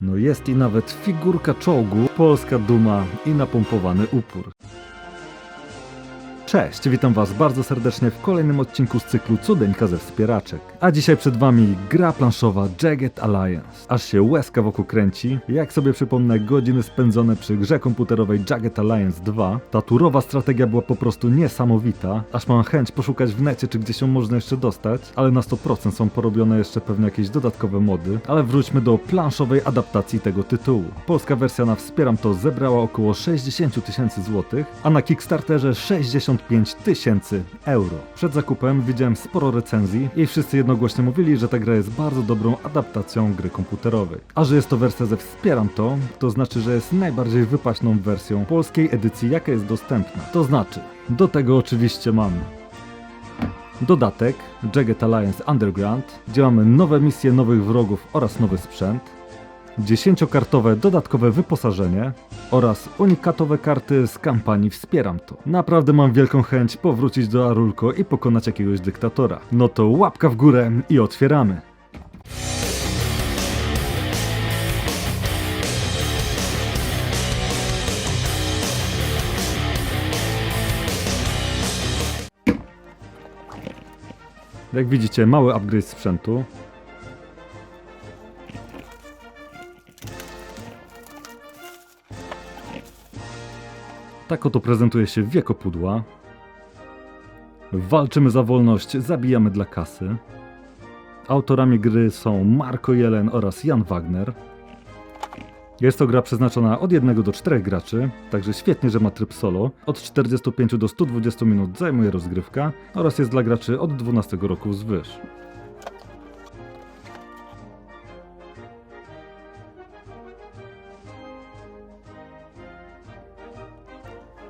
No jest i nawet figurka czołgu, polska duma i napompowany upór. Cześć, witam was bardzo serdecznie w kolejnym odcinku z cyklu Cudeńka ze wspieraczek. A dzisiaj przed wami gra planszowa Jagged Alliance. Aż się łezka wokół kręci. Jak sobie przypomnę godziny spędzone przy grze komputerowej Jagged Alliance 2, ta turowa strategia była po prostu niesamowita, aż mam chęć poszukać w necie, czy gdzieś ją można jeszcze dostać, ale na 100% są porobione jeszcze pewnie jakieś dodatkowe mody. Ale wróćmy do planszowej adaptacji tego tytułu. Polska wersja na Wspieram to zebrała około 60 tysięcy złotych, a na Kickstarterze 65 tysięcy euro. Przed zakupem widziałem sporo recenzji i wszyscy jednogłośnie mówili, że ta gra jest bardzo dobrą adaptacją gry komputerowej. A że jest to wersja ze Wspieram to, to znaczy, że jest najbardziej wypaśną wersją polskiej edycji, jaka jest dostępna. To znaczy, do tego oczywiście mamy Dodatek Jagged Alliance Underground, gdzie mamy nowe misje, nowych wrogów oraz nowy sprzęt, 10-kartowe dodatkowe wyposażenie oraz unikatowe karty z kampanii Wspieram to. Naprawdę mam wielką chęć powrócić do Arulko i pokonać jakiegoś dyktatora. No to łapka w górę i otwieramy. Jak widzicie, mały upgrade sprzętu. Tak oto prezentuje się wiekopudła. Walczymy za wolność, zabijamy dla kasy. Autorami gry są Marko Jelen oraz Jan Wagner. Jest to gra przeznaczona od 1 do 4 graczy, także świetnie, że ma tryb solo. Od 45 do 120 minut zajmuje rozgrywka oraz jest dla graczy od 12 roku wzwyż.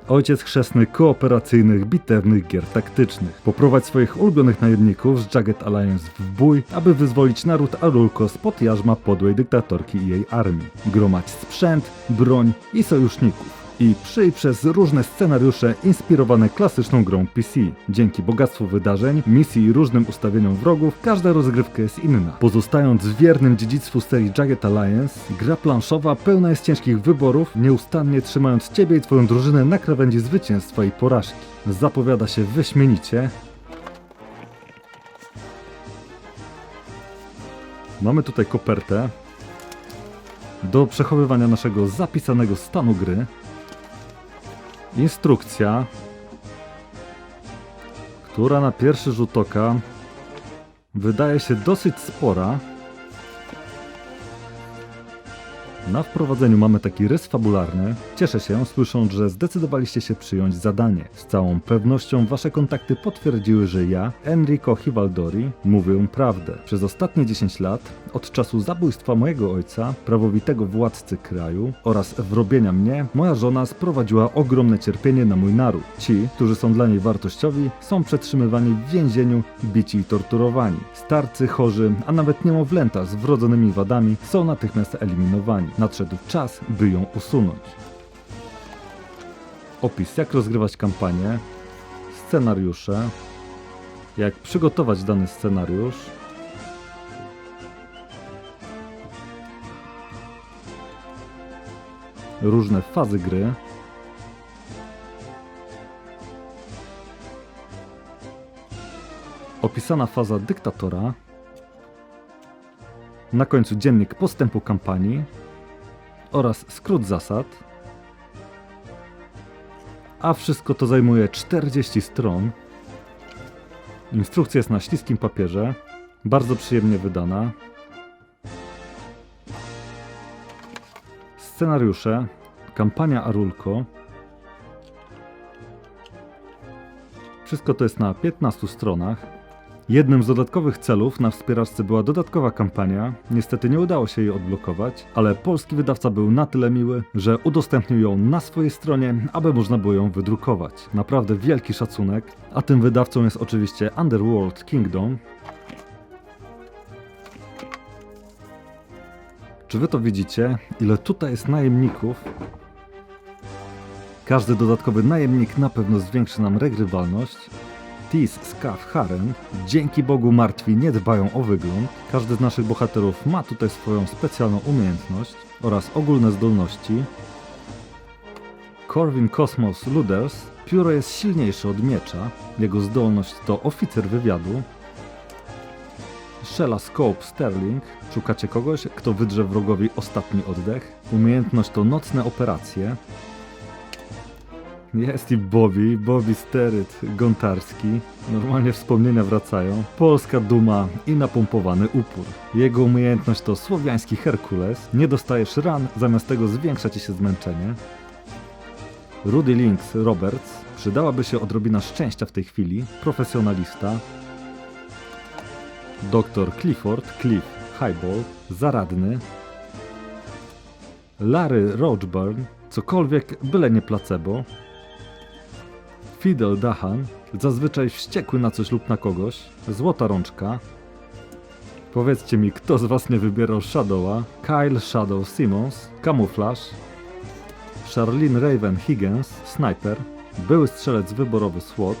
Ojciec chrzestny kooperacyjnych, bitewnych gier taktycznych. Poprowadź swoich ulubionych najemników z Jagged Alliance w bój, aby wyzwolić naród Arulko spod jarzma podłej dyktatorki i jej armii. Gromadź sprzęt, broń i sojuszników. I przyj przez różne scenariusze inspirowane klasyczną grą PC. Dzięki bogactwu wydarzeń, misji i różnym ustawieniom wrogów, każda rozgrywka jest inna. Pozostając wiernym dziedzictwu serii Jagged Alliance, gra planszowa pełna jest ciężkich wyborów, nieustannie trzymając ciebie i twoją drużynę na krawędzi zwycięstwa i porażki. Zapowiada się wyśmienicie. Mamy tutaj kopertę do przechowywania naszego zapisanego stanu gry. Instrukcja, która na pierwszy rzut oka wydaje się dosyć spora. Na wprowadzeniu mamy taki rys fabularny. Cieszę się, słysząc, że zdecydowaliście się przyjąć zadanie. Z całą pewnością wasze kontakty potwierdziły, że ja, Enrico Hivaldori, mówię prawdę. Przez ostatnie 10 lat, od czasu zabójstwa mojego ojca, prawowitego władcy kraju oraz wrobienia mnie, moja żona sprowadziła ogromne cierpienie na mój naród. Ci, którzy są dla niej wartościowi, są przetrzymywani w więzieniu, bici i torturowani. Starcy, chorzy, a nawet niemowlęta z wrodzonymi wadami są natychmiast eliminowani. Nadszedł czas, by ją usunąć. Opis, jak rozgrywać kampanię, scenariusze, jak przygotować dany scenariusz, różne fazy gry, opisana faza dyktatora, na końcu dziennik postępu kampanii oraz skrót zasad, a wszystko to zajmuje 40 stron. Instrukcja jest na śliskim papierze, bardzo przyjemnie wydana. Scenariusze, kampania Arulko. Wszystko to jest na 15 stronach. Jednym z dodatkowych celów na wspieraczce była dodatkowa kampania. Niestety nie udało się jej odblokować, ale polski wydawca był na tyle miły, że udostępnił ją na swojej stronie, aby można było ją wydrukować. Naprawdę wielki szacunek, a tym wydawcą jest oczywiście Underworld Kingdom. Czy wy to widzicie? Ile tutaj jest najemników? Każdy dodatkowy najemnik na pewno zwiększy nam regrywalność. Tis Scarf Harem. Dzięki Bogu martwi nie dbają o wygląd. Każdy z naszych bohaterów ma tutaj swoją specjalną umiejętność oraz ogólne zdolności. Corwin Cosmos Luders. Pióro jest silniejsze od miecza. Jego zdolność to oficer wywiadu. Shella Scope Sterling. Szukacie kogoś, kto wydrze wrogowi ostatni oddech. Umiejętność to nocne operacje. Jest i Bobby, Bobby Steryt, Gontarski. Normalnie wspomnienia wracają. Polska duma i napompowany upór. Jego umiejętność to słowiański Herkules. Nie dostajesz ran, zamiast tego zwiększa ci się zmęczenie. Rudy Links Roberts. Przydałaby się odrobina szczęścia w tej chwili. Profesjonalista. Dr Clifford Cliff Highball. Zaradny. Larry Roachburn. Cokolwiek, byle nie placebo. Fidel Dahan, zazwyczaj wściekły na coś lub na kogoś, złota rączka. Powiedzcie mi, kto z was nie wybierał Shadowa? Kyle Shadow Simmons, kamuflaż. Charlene Raven Higgins, sniper. Były strzelec wyborowy SWAT.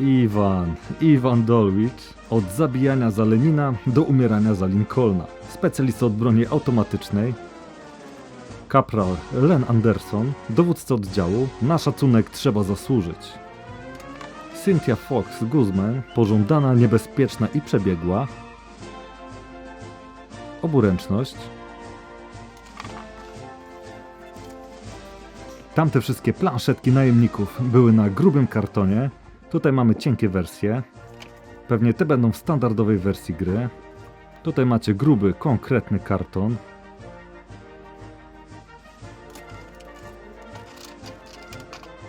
Iwan, Iwan Dolwich, od zabijania za Lenina do umierania za Lincolna. Specjalista od broni automatycznej, Kapral Len Anderson, dowódca oddziału, na szacunek trzeba zasłużyć. Cynthia Fox Guzman, pożądana, niebezpieczna i przebiegła. Oburęczność. Tamte wszystkie planszetki najemników były na grubym kartonie. Tutaj mamy cienkie wersje. Pewnie te będą w standardowej wersji gry. Tutaj macie gruby, konkretny karton.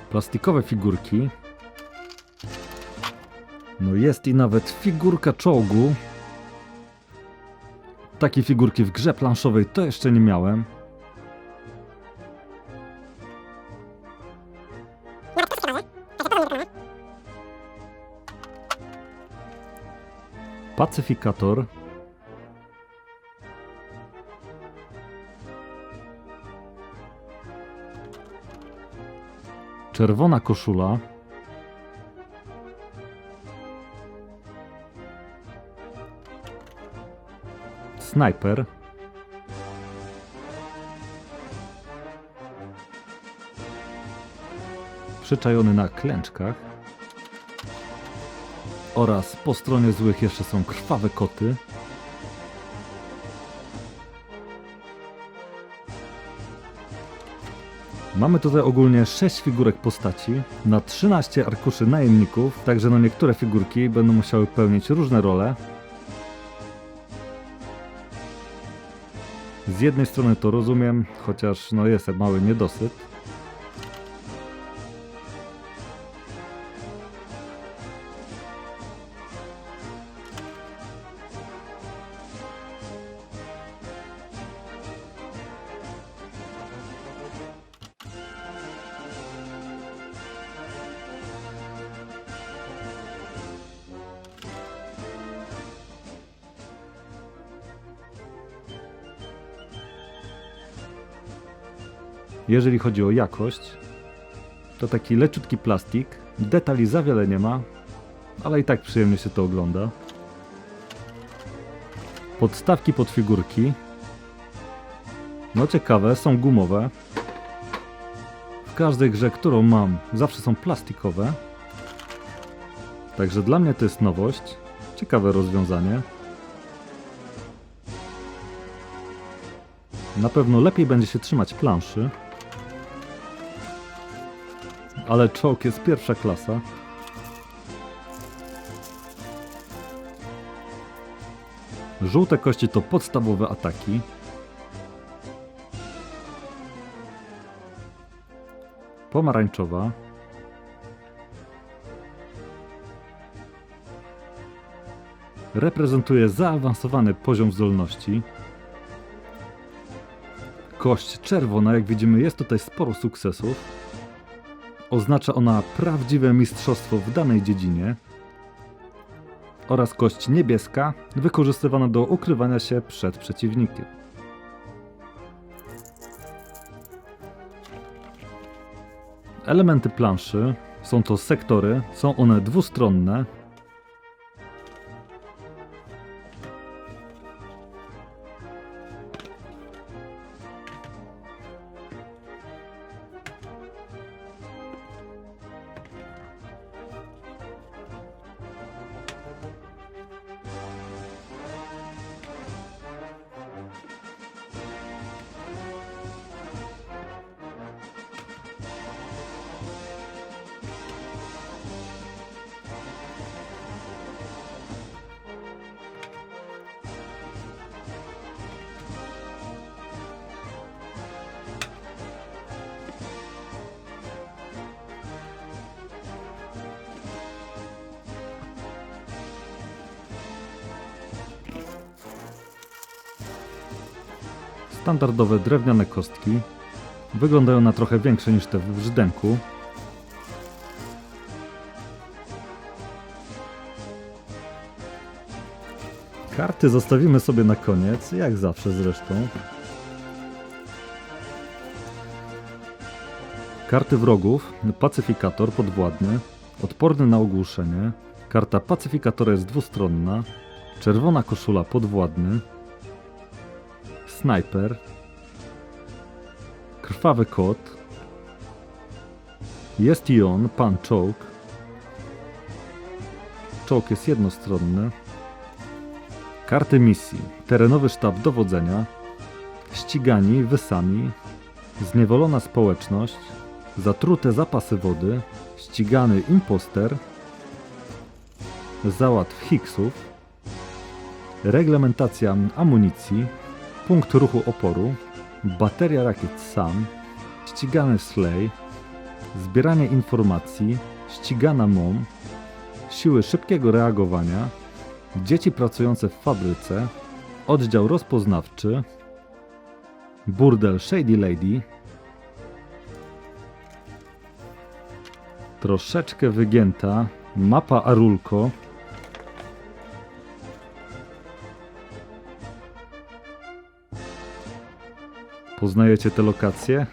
Plastikowe figurki. No jest i nawet figurka czołgu. Takiej figurki w grze planszowej to jeszcze nie miałem. Pacyfikator. Czerwona koszula. Snajper. Przyczajony na klęczkach. Oraz po stronie złych jeszcze są krwawe koty. Mamy tutaj ogólnie 6 figurek postaci na 13 arkuszy najemników, także no niektóre figurki będą musiały pełnić różne role. Z jednej strony to rozumiem, chociaż no jest mały niedosyt. Jeżeli chodzi o jakość, to taki leciutki plastik, detali za wiele nie ma, ale i tak przyjemnie się to ogląda. Podstawki pod figurki. No ciekawe, są gumowe. W każdej grze, którą mam, zawsze są plastikowe. Także dla mnie to jest nowość. Ciekawe rozwiązanie. Na pewno lepiej będzie się trzymać planszy. Ale czołg jest pierwsza klasa. Żółte kości to podstawowe ataki. Pomarańczowa. Reprezentuje zaawansowany poziom zdolności. Kość czerwona, jak widzimy, jest tutaj sporo sukcesów. Oznacza ona prawdziwe mistrzostwo w danej dziedzinie. Oraz kość niebieska, wykorzystywana do ukrywania się przed przeciwnikiem. Elementy planszy Są to sektory, są one dwustronne. Standardowe drewniane kostki. Wyglądają na trochę większe niż te w brzdęku. Karty zostawimy sobie na koniec, jak zawsze zresztą. Karty wrogów. Pacyfikator podwładny. Odporny na ogłuszenie. Karta pacyfikatora jest dwustronna. Czerwona koszula podwładny. Snajper. Krwawy kot. Jest i on, pan czołg. Czołg jest jednostronny. Karty misji. Terenowy sztab dowodzenia. Ścigani, wysami. Zniewolona społeczność. Zatrute zapasy wody. Ścigany imposter. Załatw Hicksów. Reglementacja amunicji. Punkt ruchu oporu. Bateria rakiet SAM. Ścigany Slay. Zbieranie informacji. Ścigana MOM. Siły szybkiego reagowania. Dzieci pracujące w fabryce. Oddział rozpoznawczy. Burdel Shady Lady. Troszeczkę wygięta. Mapa Arulko. Poznajecie te lokacje?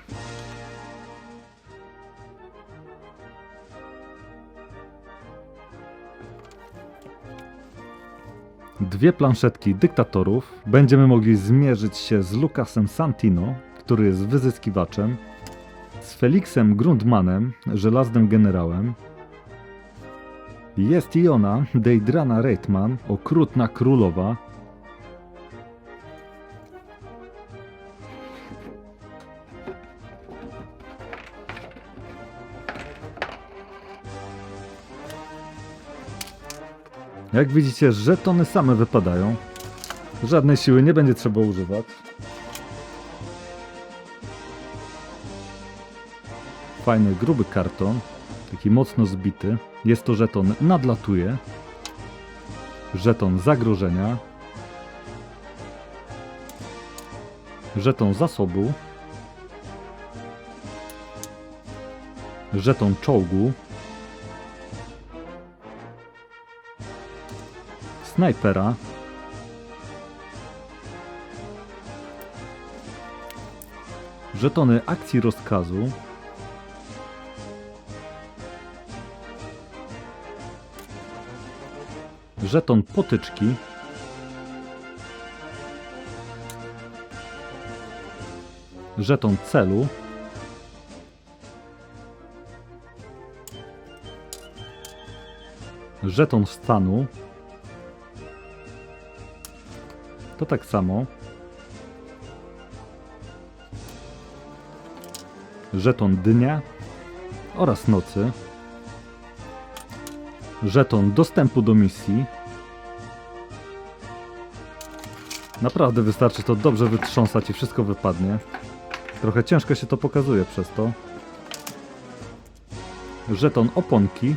Dwie planszetki dyktatorów. Będziemy mogli zmierzyć się z Lukasem Santino, który jest wyzyskiwaczem, z Felixem Grundmanem, żelaznym generałem. Jest i ona, Deidrana Reitman, okrutna królowa, Jak widzicie, żetony same wypadają. Żadnej siły nie będzie trzeba używać. Fajny, gruby karton. Taki mocno zbity. Jest to żeton nadlatuje. Żeton zagrożenia. Żeton zasobu. Żeton czołgu. Snajpera. Żetony akcji rozkazu. Żeton potyczki. Żeton celu. Żeton stanu. To tak samo. Żeton dnia oraz nocy. Żeton dostępu do misji. Naprawdę wystarczy to dobrze wytrząsać i wszystko wypadnie. Trochę ciężko się to pokazuje przez to. Żeton oponki.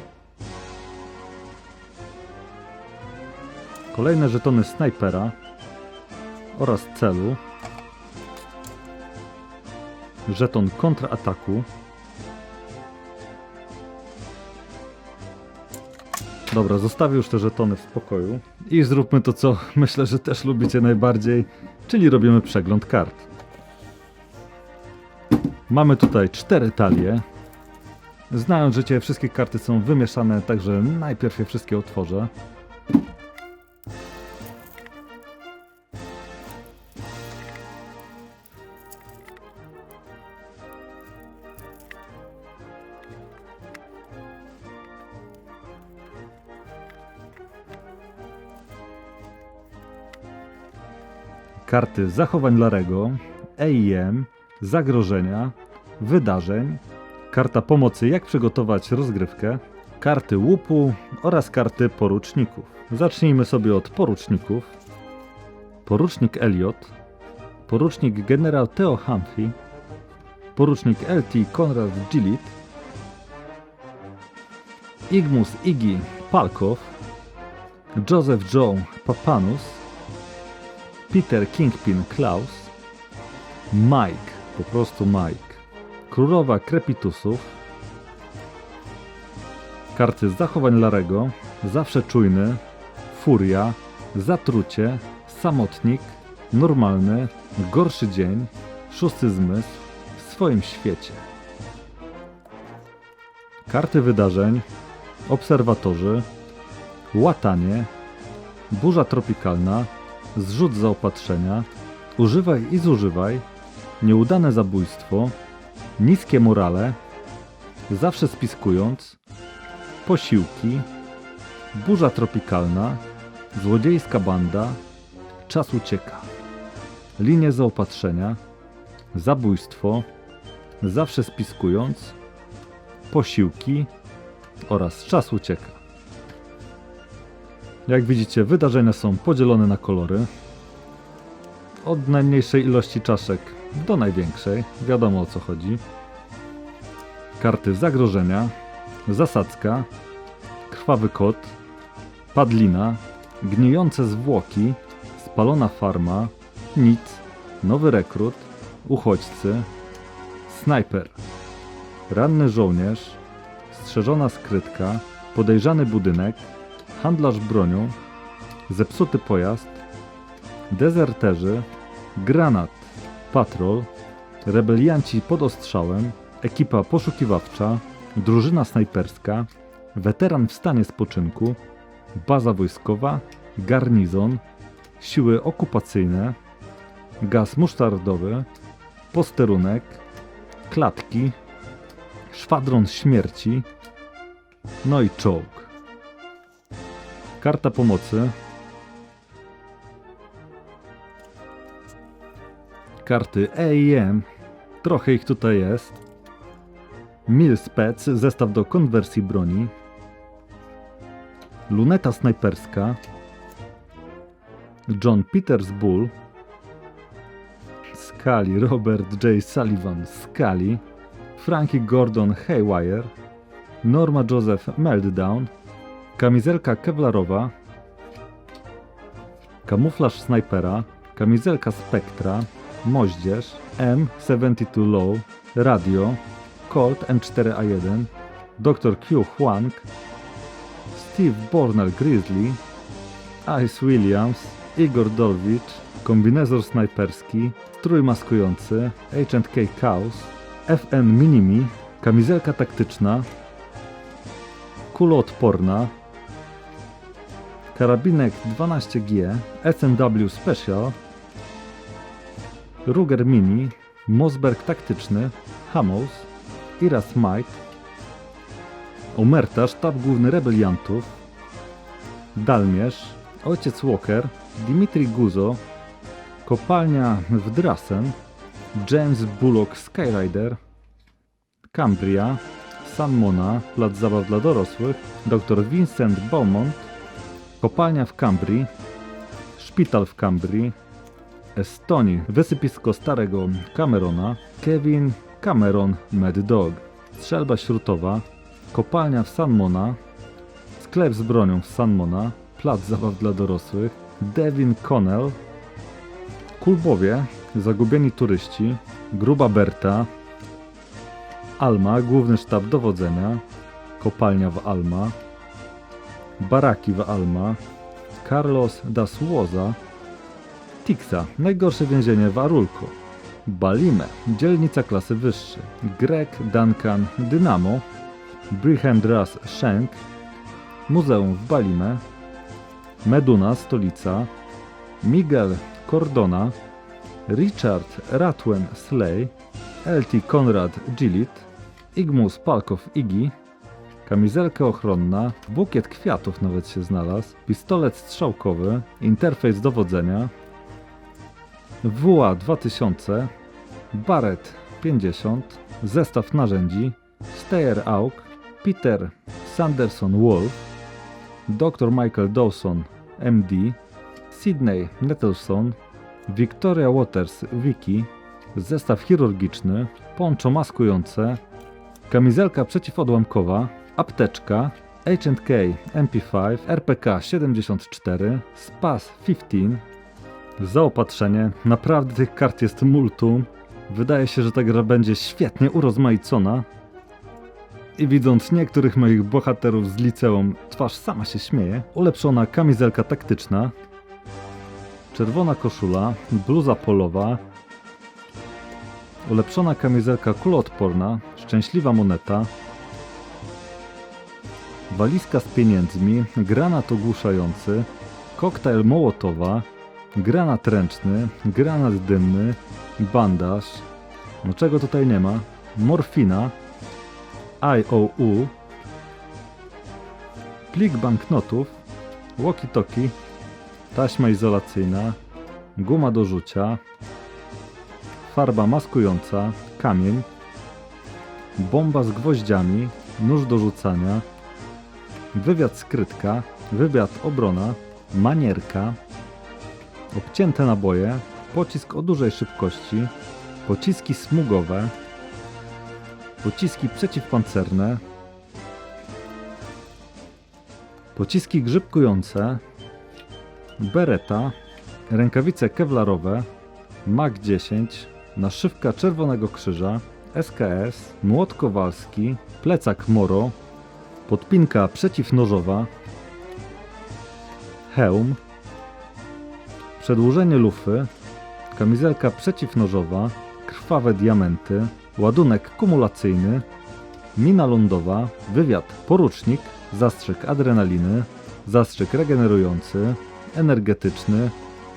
Kolejne żetony snajpera oraz celu. Żeton kontrataku. Dobra, zostawię już te żetony w spokoju i zróbmy to, co myślę, że też lubicie najbardziej, czyli robimy przegląd kart. Mamy tutaj cztery talie. Znając życie, wszystkie karty są wymieszane, także najpierw je wszystkie otworzę. Karty zachowań Larego, EIM, zagrożenia, wydarzeń, karta pomocy jak przygotować rozgrywkę, karty łupu oraz karty poruczników. Zacznijmy sobie od poruczników. Porucznik Elliot, porucznik generał Theo Humphrey, porucznik LT Konrad Gillit, Igmus Iggy Palkow, Joseph Joe Papanus, Peter Kingpin Klaus, Mike, po prostu Mike, Królowa Krepitusów, karty zachowań Larego, Zawsze Czujny, Furia, Zatrucie, Samotnik, Normalny, Gorszy Dzień, Szósty Zmysł, w swoim świecie. Karty wydarzeń, Obserwatorzy, Łatanie, Burza Tropikalna, zrzut zaopatrzenia, używaj i zużywaj, nieudane zabójstwo, niskie morale, zawsze spiskując, posiłki, burza tropikalna, złodziejska banda, czas ucieka, linie zaopatrzenia, zabójstwo, zawsze spiskując, posiłki oraz czas ucieka. Jak widzicie, wydarzenia są podzielone na kolory. Od najmniejszej ilości czaszek do największej, wiadomo o co chodzi. Karty zagrożenia, zasadzka, krwawy kot, padlina, gnijące zwłoki, spalona farma, nic, nowy rekrut, uchodźcy, snajper, ranny żołnierz, strzeżona skrytka, podejrzany budynek, handlarz bronią, zepsuty pojazd, dezerterzy, granat, patrol, rebelianci pod ostrzałem, ekipa poszukiwawcza, drużyna snajperska, weteran w stanie spoczynku, baza wojskowa, garnizon, siły okupacyjne, gaz musztardowy, posterunek, klatki, szwadron śmierci, no i czołg. Karta pomocy. Karty EIM. Trochę ich tutaj jest. Mil Spec, zestaw do konwersji broni. Luneta snajperska. John Peters Bull. Scully, Robert J. Sullivan Scully. Frankie Gordon Haywire. Norma Joseph Meltdown. Kamizelka kevlarowa, kamuflaż snajpera, kamizelka spektra, moździerz, M72 Low, radio, Colt M4A1, Dr. Q Huang, Steve Bornell Grizzly, Ice Williams, Igor Dolwicz, kombinezor snajperski, strój maskujący, Agent K Chaos, FN Minimi, kamizelka taktyczna, kuloodporna, karabinek 12G, SMW Special, Ruger Mini, Mosberg taktyczny, Hammos, Iras Might, Omerta, sztab główny rebeliantów, Dalmierz, Ojciec Walker, Dimitri Guzo, Kopalnia w Drasen, James Bullock Skyrider, Cambria, San Mona, plac zabaw dla dorosłych, dr Vincent Beaumont, Kopalnia w Cambrii, Szpital w Cambrii, Estonii, wysypisko starego Camerona, Kevin Cameron Mad Dog, strzelba śrutowa, kopalnia w San Mona, sklep z bronią w San Mona, plac zabaw dla dorosłych, Devin Connell, Kulbowie, zagubieni turyści, Gruba Berta, Alma, główny sztab dowodzenia, kopalnia w Alma, Baraki w Alma, Carlos da Suoza, Tixa, najgorsze więzienie w Arulco, Balime, dzielnica klasy wyższej, Greg Duncan Dynamo, Brihendras Shank, Muzeum w Balime, Meduna, stolica, Miguel Cordona, Richard Ratwen Slay, L.T. Konrad Gillit, Igmus Palkow Igi, kamizelka ochronna, bukiet kwiatów nawet się znalazł, pistolet strzałkowy, interfejs dowodzenia, WA 2000, Barrett 50, zestaw narzędzi, Steyer Auk, Peter Sanderson Wolf, dr Michael Dawson MD, Sydney Nettleson, Victoria Waters Wiki, zestaw chirurgiczny, poncho maskujące, kamizelka przeciwodłamkowa, apteczka, H&K MP5, RPK 74, SPAS 15, zaopatrzenie, naprawdę tych kart jest multum, wydaje się, że ta gra będzie świetnie urozmaicona. I widząc niektórych moich bohaterów z liceum, twarz sama się śmieje, ulepszona kamizelka taktyczna, czerwona koszula, bluza polowa, ulepszona kamizelka kuloodporna, szczęśliwa moneta, walizka z pieniędzmi, granat ogłuszający, koktajl mołotowa, granat ręczny, granat dymny, bandaż, no czego tutaj nie ma, morfina, IOU, plik banknotów, walkie-talkie, taśma izolacyjna, guma do rzucia, farba maskująca, kamień, bomba z gwoździami, nóż do rzucania, wywiad skrytka, wywiad obrona, manierka, obcięte naboje, pocisk o dużej szybkości, pociski smugowe, pociski przeciwpancerne, pociski grzybkujące, bereta, rękawice kewlarowe, MAG 10, naszywka Czerwonego Krzyża, SKS, młot kowalski, plecak Moro, podpinka przeciwnożowa, hełm, przedłużenie lufy, kamizelka przeciwnożowa, krwawe diamenty, ładunek kumulacyjny, mina lądowa, wywiad porucznik, zastrzyk adrenaliny, zastrzyk regenerujący, energetyczny,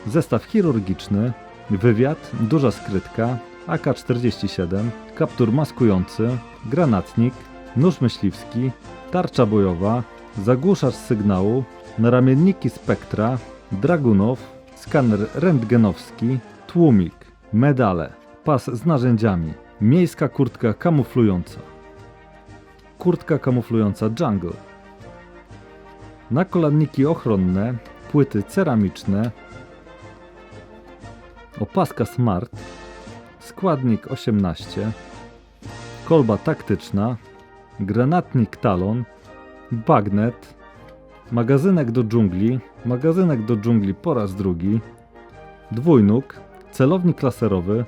zestaw chirurgiczny, wywiad, duża skrytka, AK-47, kaptur maskujący, granatnik, nóż myśliwski, tarcza bojowa, zagłuszacz sygnału, naramienniki spektra, dragunow, skaner rentgenowski, tłumik, medale, pas z narzędziami, miejska kurtka kamuflująca, kurtka kamuflująca jungle, nakolanniki ochronne, płyty ceramiczne, opaska smart, składnik 18, kolba taktyczna, granatnik talon, bagnet, magazynek do dżungli, magazynek do dżungli po raz drugi, dwójnóg, celownik laserowy,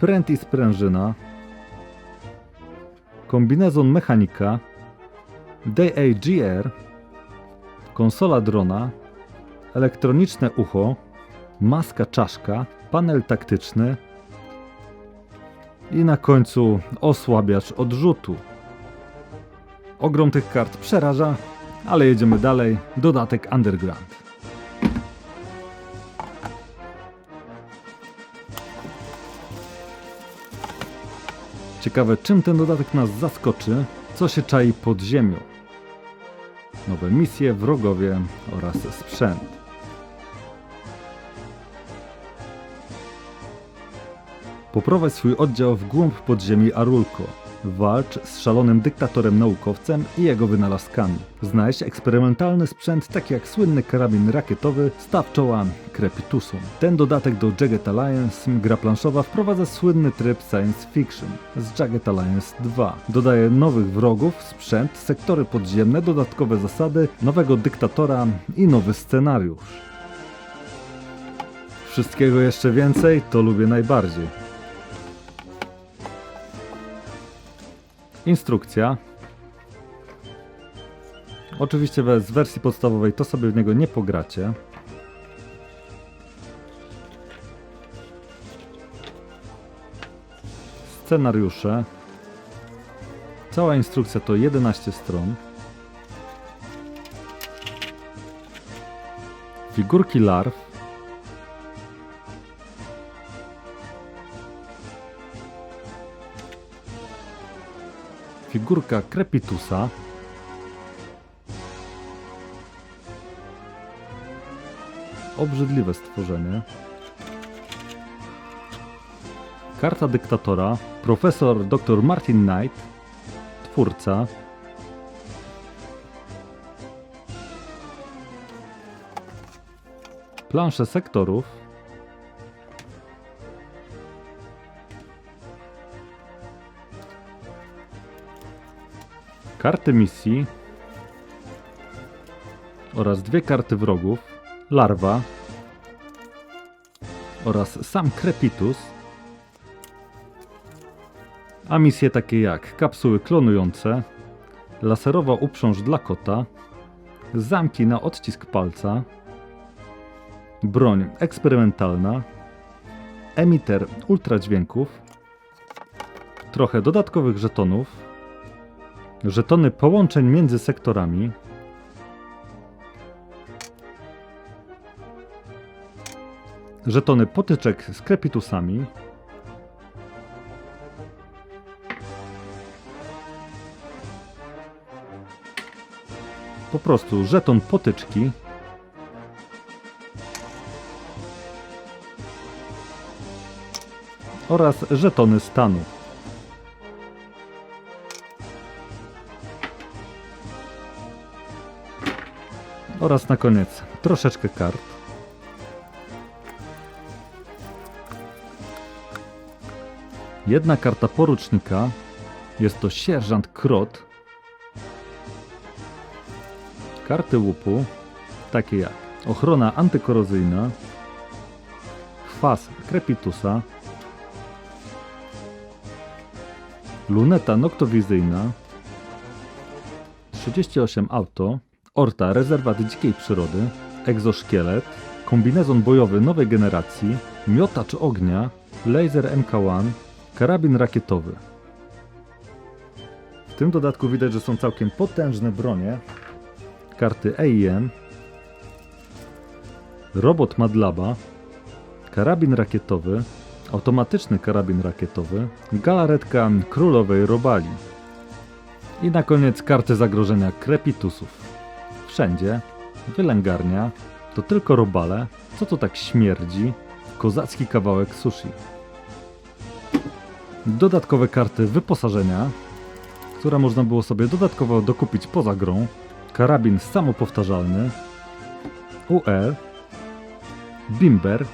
pręt i sprężyna, kombinezon mechanika, DAGR, konsola drona, elektroniczne ucho, maska czaszka, panel taktyczny i na końcu osłabiacz odrzutu. Ogrom tych kart przeraża, ale jedziemy dalej. Dodatek Underground. Ciekawe, czym ten dodatek nas zaskoczy, co się czai pod ziemią. Nowe misje, wrogowie oraz sprzęt. Poprowadź swój oddział w głąb podziemi Arulko. Walcz z szalonym dyktatorem naukowcem i jego wynalazkami. Znajdź eksperymentalny sprzęt taki jak słynny karabin rakietowy, staw czoła Crepitusom. Ten dodatek do Jagged Alliance, gra planszowa, wprowadza słynny tryb science fiction z Jagged Alliance 2. Dodaje nowych wrogów, sprzęt, sektory podziemne, dodatkowe zasady, nowego dyktatora i nowy scenariusz. Wszystkiego jeszcze więcej to lubię najbardziej. Instrukcja. Oczywiście bez wersji podstawowej to sobie w niego nie pogracie. Scenariusze. Cała instrukcja to 11 stron. Figurki larw. Figurka Crepitusa. Obrzydliwe stworzenie. Karta dyktatora. Profesor dr Martin Knight. Twórca. Plansze sektorów. Karty misji. Oraz dwie karty wrogów. Larwa. Oraz sam Krepitus. A misje takie jak kapsuły klonujące, laserowa uprząż dla kota, zamki na odcisk palca, broń eksperymentalna, emiter ultradźwięków, trochę dodatkowych żetonów, żetony połączeń między sektorami, żetony potyczek z krepitusami, po prostu żeton potyczki. Oraz żetony stanu. Oraz na koniec troszeczkę kart. Jedna karta porucznika. Jest to sierżant Krot, Karty łupu, takie jak ochrona antykorozyjna, kwas krepitusa, luneta noktowizyjna, 38 auto, orta rezerwat dzikiej przyrody, egzoszkielet, kombinezon bojowy nowej generacji, miotacz ognia, laser MK1, karabin rakietowy. W tym dodatku widać, że są całkiem potężne bronie, karty AIM, robot Madlaba, karabin rakietowy, automatyczny karabin rakietowy, galaretka królowej robali i na koniec karty zagrożenia krepitusów. Wszędzie, wylęgarnia, to tylko robale, co to tak śmierdzi, kozacki kawałek sushi. Dodatkowe karty wyposażenia, które można było sobie dodatkowo dokupić poza grą, karabin samopowtarzalny, UR, Bimber,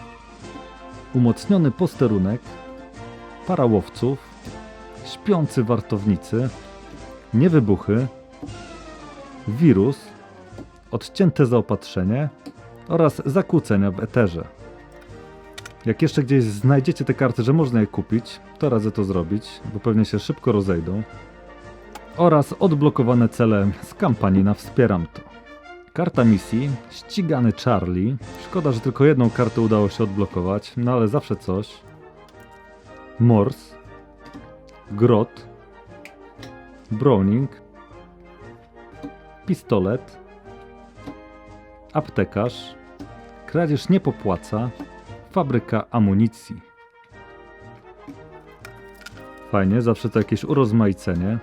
umocniony posterunek, para łowców, śpiący wartownicy, niewybuchy, wirus, odcięte zaopatrzenie oraz zakłócenia w eterze. Jak jeszcze gdzieś znajdziecie te karty, że można je kupić, to radzę to zrobić, bo pewnie się szybko rozejdą oraz odblokowane cele z kampanii na Wspieram to. Karta misji, ścigany Charlie. Szkoda, że tylko jedną kartę udało się odblokować, no ale zawsze coś. Morse, Grot, Browning, Pistolet, Aptekarz, Kradzież nie popłaca, Fabryka amunicji. Fajnie, zawsze to jakieś urozmaicenie.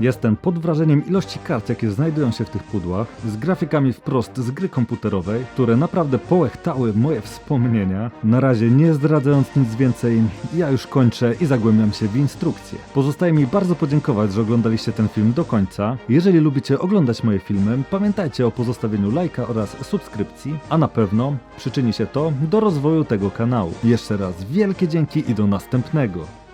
Jestem pod wrażeniem ilości kart, jakie znajdują się w tych pudłach, z grafikami wprost z gry komputerowej, które naprawdę połechtały moje wspomnienia. Na razie nie zdradzając nic więcej, ja już kończę i zagłębiam się w instrukcję. Pozostaje mi bardzo podziękować, że oglądaliście ten film do końca. Jeżeli lubicie oglądać moje filmy, pamiętajcie o pozostawieniu lajka oraz subskrypcji, a na pewno przyczyni się to do rozwoju tego kanału. Jeszcze raz wielkie dzięki i do następnego.